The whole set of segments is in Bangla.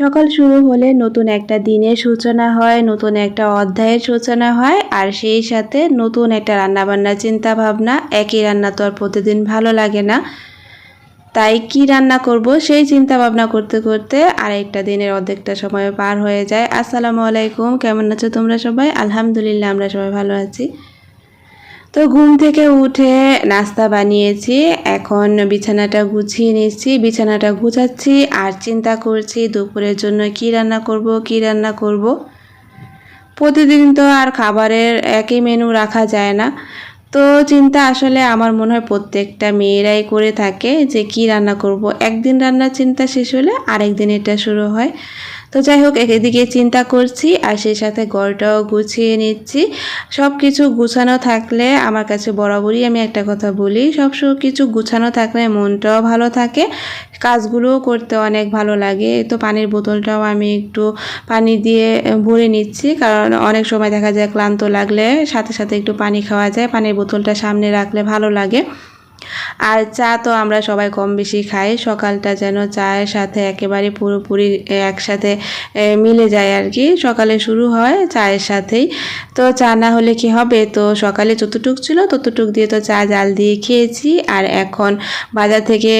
সকাল শুরু হলে নতুন একটা দিনের সূচনা হয়, নতুন একটা অধ্যায়ের সূচনা হয়, আর সেই সাথে নতুন একটা রান্নাবান্নার চিন্তা ভাবনা একই রান্না তো আর প্রতিদিন ভালো লাগে না। তাই কি রান্না করব সেই চিন্তা ভাবনা করতে করতে আরেকটা দিনের অর্ধেকটা সময় পার হয়ে যায়। আসসালামু আলাইকুম, কেমন আছো তোমরা সবাই? আলহামদুলিল্লাহ, আমরা সবাই ভালো আছি। তো ঘুম থেকে উঠে নাস্তা বানিয়েছি। এখন বিছানাটা গুছিয়ে নিচ্ছি, বিছানাটা গুছাচ্ছি আর চিন্তা করছি দুপুরের জন্য কি রান্না করব, কি রান্না করব। প্রতিদিন তো আর খাবারের একই মেনু রাখা যায় না। তো চিন্তা আসলে আমার মনে হয় প্রত্যেকটা মেয়েরাই করে থাকে যে কি রান্না করব। একদিন রান্নার চিন্তা শেষ হলে আরেক দিন এটা শুরু হয়। তো যাই হোক এদিকে চিন্তা করছি আর সেই সাথে ঘরটাও গুছিয়ে নিচ্ছি। সব কিছু গুছানো থাকলে আমার কাছে বরাবরই আমি একটা কথা বলি সব কিছু গুছানো থাকলে মনটাও ভালো থাকে, কাজগুলোও করতে অনেক ভালো লাগে। তো পানির বোতলটাও আমি একটু পানি দিয়ে ভরে নিচ্ছি, কারণ অনেক সময় দেখা যায় ক্লান্ত লাগলে সাথে সাথে একটু পানি খাওয়া যায়, পানির বোতলটা সামনে রাখলে ভালো লাগে। আর চা তো আমরা সবাই কম বেশি খাই। সকালটা যেন চায়ের সাথে একেবারে পুরোপুরি একসাথে মিলে যায় আর কি। সকালে শুরু হয় চায়ের সাথেই। তো চা না হলে কি হবে? তো সকালে যতটুক ছিল ততটুক দিয়ে তো চা জাল দিয়ে খেয়েছি। আর এখন বাজার থেকে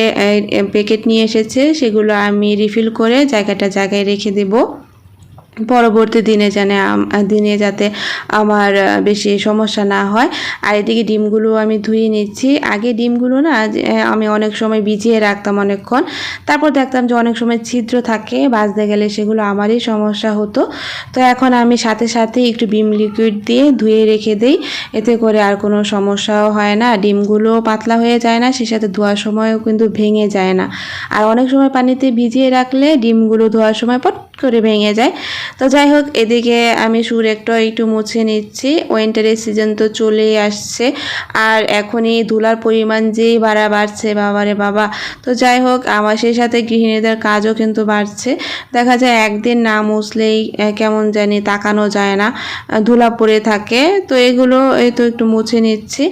প্যাকেট নিয়ে এসেছে। সেগুলো আমি রিফিল করে জায়গাটা জায়গায় রেখে দেবো। পরবর্তী দিনে যেন দিনে যাতে আমার বেশি সমস্যা না হয়। আর এদিকে ডিমগুলো আমি ধুয়ে নিচ্ছি। আগে ডিমগুলো না আমি অনেক সময় ভিজিয়ে রাখতাম অনেকক্ষণ। তারপর দেখতাম যে অনেক সময় ছিদ্র থাকে বাজতে গেলে সেগুলো আমারই সমস্যা হতো। তো এখন আমি সাথে সাথে একটু বিম লিকুইড দিয়ে ধুয়ে রেখে দিই। এতে করে আর কোনো সমস্যাও হয় না। ডিমগুলো পাতলা হয়ে যায় না সে সাথে ধোয়ার সময়ও কিন্তু ভেঙে যায় না। আর অনেক সময় পানিতে ভিজিয়ে রাখলে ডিমগুলো ধোয়ার সময় পট করে ভেঙে যায়। তো যাই হোক, এদিকে আমি সুর একটু একটু মুছে নিচ্ছি। উইন্টারের সিজন তো চলেই আসছে। আর এখনই ধুলার পরিমাণ যেই বাড়া বাড়ছে, বাবারে বাবা। তো যাই হোক, আমার সেই সাথে গৃহিণীদের কাজও কিন্তু বাড়ছে। দেখা যায় একদিন না মুছলেই কেমন জানি তাকানো যায় না। ধুলা পড়ে থাকে। তো এগুলো, এই তো একটু মুছে নিচ্ছি।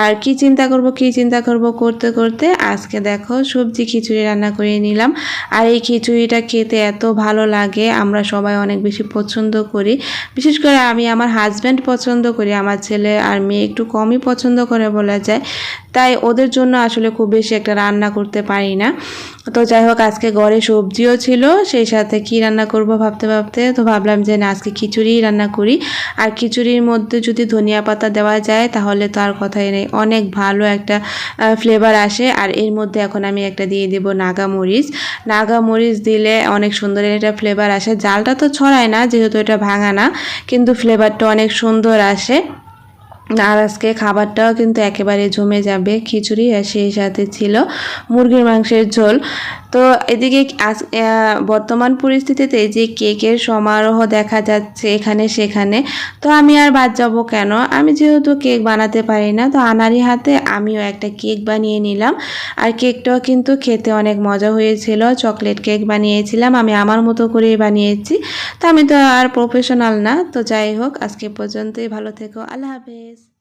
আর কি চিন্তা করব, কি চিন্তা করব করতে করতে, আজকে দেখো সবজি খিচুড়ি রান্না করে নিলাম। আর এই খিচুড়িটা খেতে এত ভালো লাগে আমরা সবাই অনেক বেশি পছন্দ করি। বিশেষ করে আমি আমার হাজব্যান্ড পছন্দ করি, আমার ছেলে আর মেয়ে একটু কমই পছন্দ করে বলা যায়। তাই ওদের জন্য আসলে খুব বেশি একটা রান্না করতে পারি না। তো যাই হোক, আজকে ঘরে সবজিও ছিল, সেই সাথে কি রান্না করব ভাবতে ভাবতে, তো ভাবলাম যে না, আজকে খিচুড়িই রান্না করি। আর খিচুড়ির মধ্যে যদি ধনিয়া পাতা দেওয়া যায়, তাহলে তো আর কথাই নেই, অনেক ভালো একটা ফ্লেভার আসে। আর এর মধ্যে এখন আমি একটা দিয়ে দেব নাগা মরিচ নাগা মরিচ দিলে অনেক সুন্দর একটা ফ্লেভার আসে। জালটা তো ছড়ায় না, যেহেতু এটা ভাঙা না, কিন্তু ফ্লেভারটা অনেক সুন্দর আসে। আর আজকে খাবারটাও কিন্তু একেবারে জমে যাবে খিচুড়ি আর সেই সাথে ছিল মুরগির মাংসের ঝোল। তো এদিকে বর্তমান পরিস্থিতিতে যে কেকের সমারোহ দেখা যাচ্ছে এখানে সেখানে, তো আমি আর বাদ যাব কেন? আমি যেহেতু কেক বানাতে পারি না, তো আনারি হাতে আমিও একটা কেক বানিয়ে নিলাম। আর কেকটাও কিন্তু খেতে অনেক মজা হয়েছিল, চকলেট কেক বানিয়েছিলাম, আমি আমার মতো করেই বানিয়েছি। তো আমি তো আর প্রফেশনাল না, তো যাই হোক, আজকে পর্যন্তই, ভালো থেকো, আল্লাহ হাফেজ।